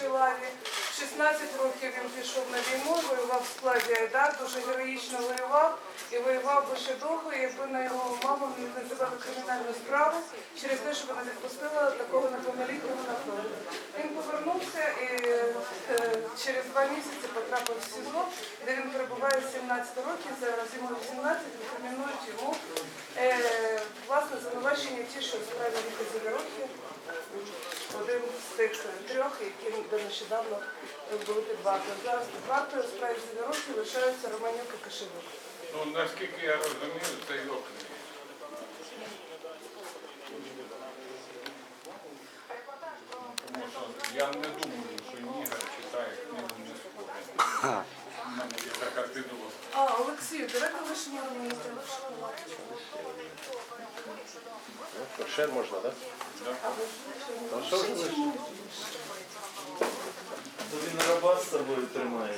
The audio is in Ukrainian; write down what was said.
В 16 років він пішов на війну, воював в складі Айдар, дуже героїчно воював і воював би ще довго, якби на його маму не називали кримінальну справу через те, що вона відпустила такого неповнолітнього на фронт. Він повернувся і е, через два місяці потрапив в СІЗО, де він перебуває 17 років, зараз йому 18, інкримінують йому е, власне звинувачення ті, що Завірохи, один з тих трьох, які до нещодавно були під вартою. Зараз під вартою справі Завірохи лишаються Романюк і Кашевик. Ну, наскільки я розумію, це його. Тому я не думаю, що Ігор читає книгу не спорить. А, Олексію, давайте лишнього мені Ще можна, так? Ну що ж ви? То він раба з собою тримає.